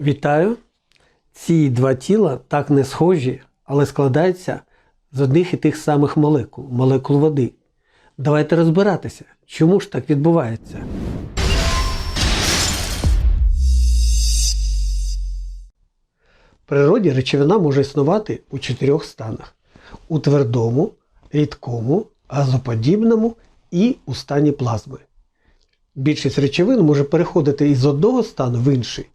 Вітаю! Ці два тіла так не схожі, але складаються з одних і тих самих молекул молекул води. Давайте розбиратися, чому ж так відбувається. В природі речовина може існувати у чотирьох станах: у твердому, рідкому, газоподібному і у стані плазми. Більшість речовин може переходити із одного стану в інший.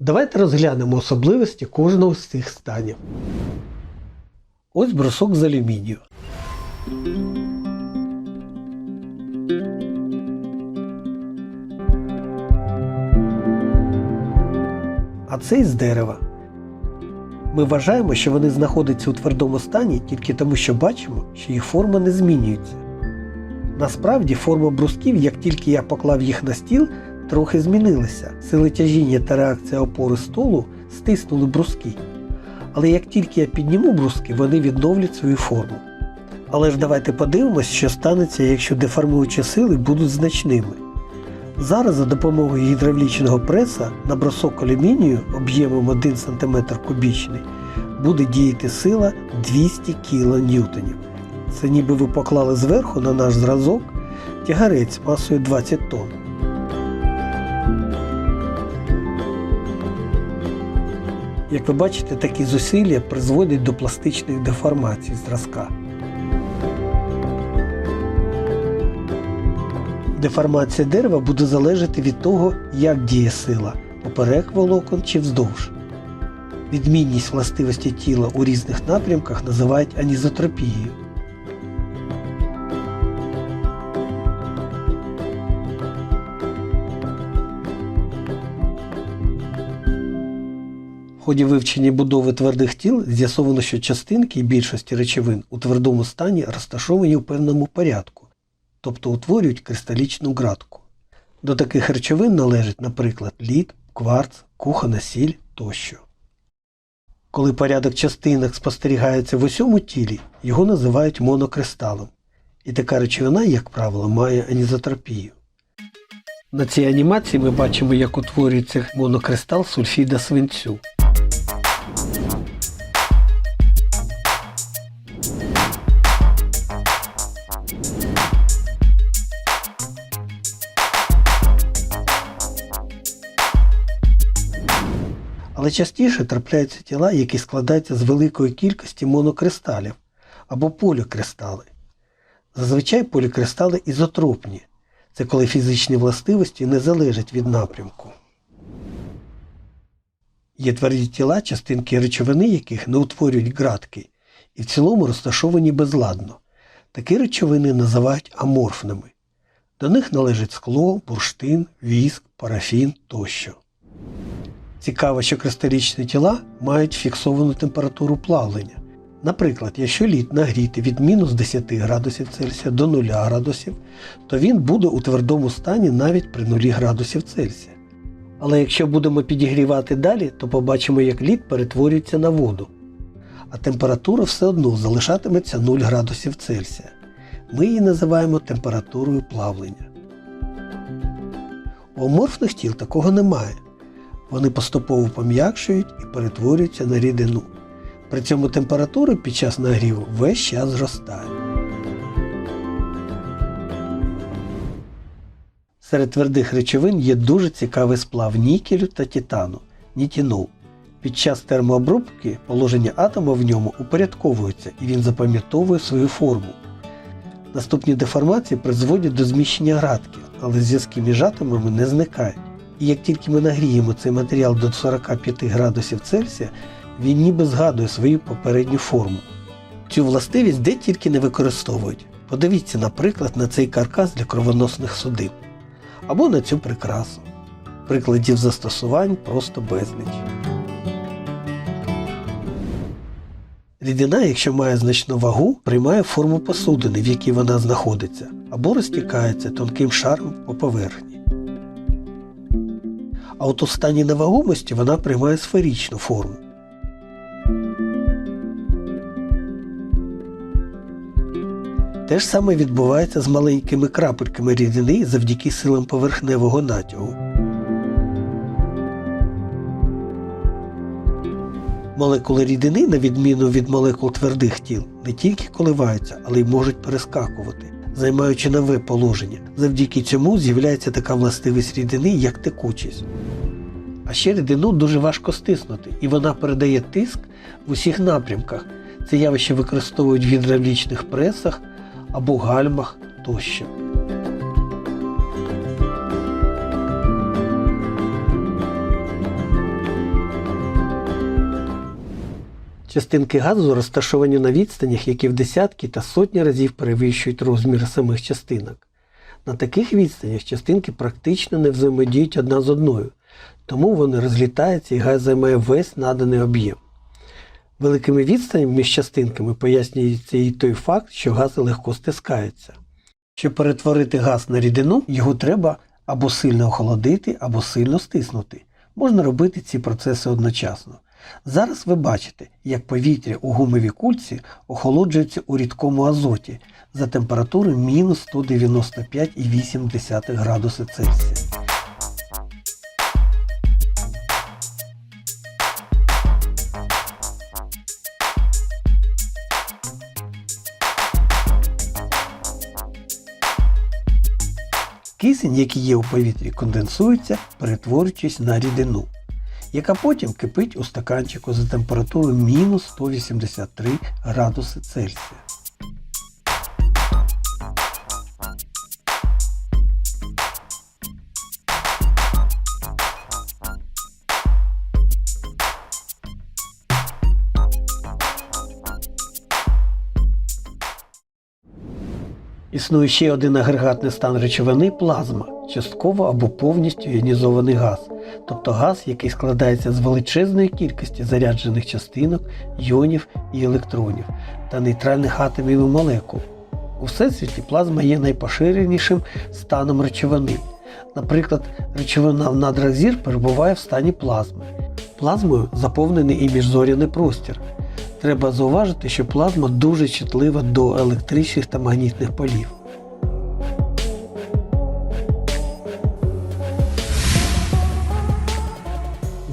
Давайте розглянемо особливості кожного з цих станів. Ось брусок з алюмінію. А цей з дерева. Ми вважаємо, що вони знаходяться у твердому стані тільки тому, що бачимо, що їх форма не змінюється. Насправді форма брусків, як тільки я поклав їх на стіл, трохи змінилися. Сили тяжіння та реакція опори столу стиснули бруски. Але як тільки я підніму бруски, вони відновлять свою форму. Але ж давайте подивимось, що станеться, якщо деформуючі сили будуть значними. Зараз за допомогою гідравлічного преса на брусок алюмінію об'ємом 1 см кубічний буде діяти сила 200 кН. Це ніби ви поклали зверху на наш зразок тягарець масою 20 тонн. Як ви бачите, такі зусилля призводять до пластичних деформацій зразка. Деформація дерева буде залежати від того, як діє сила поперек волокон чи вздовж. Відмінність властивості тіла у різних напрямках називають анізотропією. Ході вивчення будови твердих тіл з'ясовано, що частинки більшості речовин у твердому стані розташовані у певному порядку, тобто утворюють кристалічну ґратку. До таких речовин належать, наприклад, лід, кварц, кухона сіль тощо. Коли порядок частинок спостерігається в усьому тілі, його називають монокристалом. І така речовина, як правило, має анізотропію. На цій анімації ми бачимо, як утворюється монокристал сульфіда свинцю. Але частіше трапляються тіла, які складаються з великої кількості монокристалів або полікристали. Зазвичай полікристали ізотропні. Це коли фізичні властивості не залежать від напрямку. Є тверді тіла, частинки речовини яких не утворюють ґратки і в цілому розташовані безладно. Такі речовини називають аморфними. До них належать скло, бурштин, віск, парафін тощо. Цікаво, що кристалічні тіла мають фіксовану температуру плавлення. Наприклад, якщо лід нагріти від мінус 10 градусів Цельсія до 0 градусів, то він буде у твердому стані навіть при 0 градусів Цельсія. Але якщо будемо підігрівати далі, то побачимо, як лід перетворюється на воду. А температура все одно залишатиметься 0 градусів Цельсія. Ми її називаємо температурою плавлення. У аморфних тіл такого немає. Вони поступово пом'якшують і перетворюються на рідину. При цьому температура під час нагріву весь час зростає. Серед твердих речовин є дуже цікавий сплав нікелю та титану нітінол. Під час термообробки положення атома в ньому упорядковується і він запам'ятовує свою форму. Наступні деформації призводять до зміщення градки, але зв'язки між атомами не зникають. І як тільки ми нагріємо цей матеріал до 45 градусів Цельсія, він ніби згадує свою попередню форму. Цю властивість де тільки не використовують. Подивіться, наприклад, на цей каркас для кровоносних судин. Або на цю прикрасу. Прикладів застосувань просто безліч. Рідина, якщо має значну вагу, приймає форму посудини, в якій вона знаходиться, або розтікається тонким шаром по поверхні. А от у стані невагомості вона приймає сферичну форму. Те ж саме відбувається з маленькими крапельками рідини завдяки силам поверхневого натягу. Молекули рідини, на відміну від молекул твердих тіл, не тільки коливаються, але й можуть перескакувати, займаючи нове положення. Завдяки цьому з'являється така властивість рідини, як текучість. А ще рідину дуже важко стиснути, і вона передає тиск в усіх напрямках. Це явище використовують в гідравлічних пресах або гальмах тощо. Частинки газу розташовані на відстанях, які в десятки та сотні разів перевищують розміри самих частинок. На таких відстанях частинки практично не взаємодіють одна з одною, тому вони розлітаються і газ займає весь наданий об'єм. Великими відстанями між частинками пояснюється і той факт, що газ легко стискається. Щоб перетворити газ на рідину, його треба або сильно охолодити, або сильно стиснути. Можна робити ці процеси одночасно. Зараз ви бачите, як повітря у гумовій кульці охолоджується у рідкому азоті за температури мінус 195,8 градуси Цельсія. Кисень, який є у повітрі, конденсується, перетворюючись на рідину, яка потім кипить у стаканчику за температурою мінус 183 градуси Цельсія. Існує ще один агрегатний стан речовини плазма, частково або повністю іонізований газ, тобто газ, який складається з величезної кількості заряджених частинок, іонів і електронів та нейтральних атомів і молекул. У всесвіті плазма є найпоширенішим станом речовини. Наприклад, речовина в надрах зір перебуває в стані плазми. Плазмою заповнений і міжзоряний простір. Треба зауважити, що плазма дуже чутлива до електричних та магнітних полів.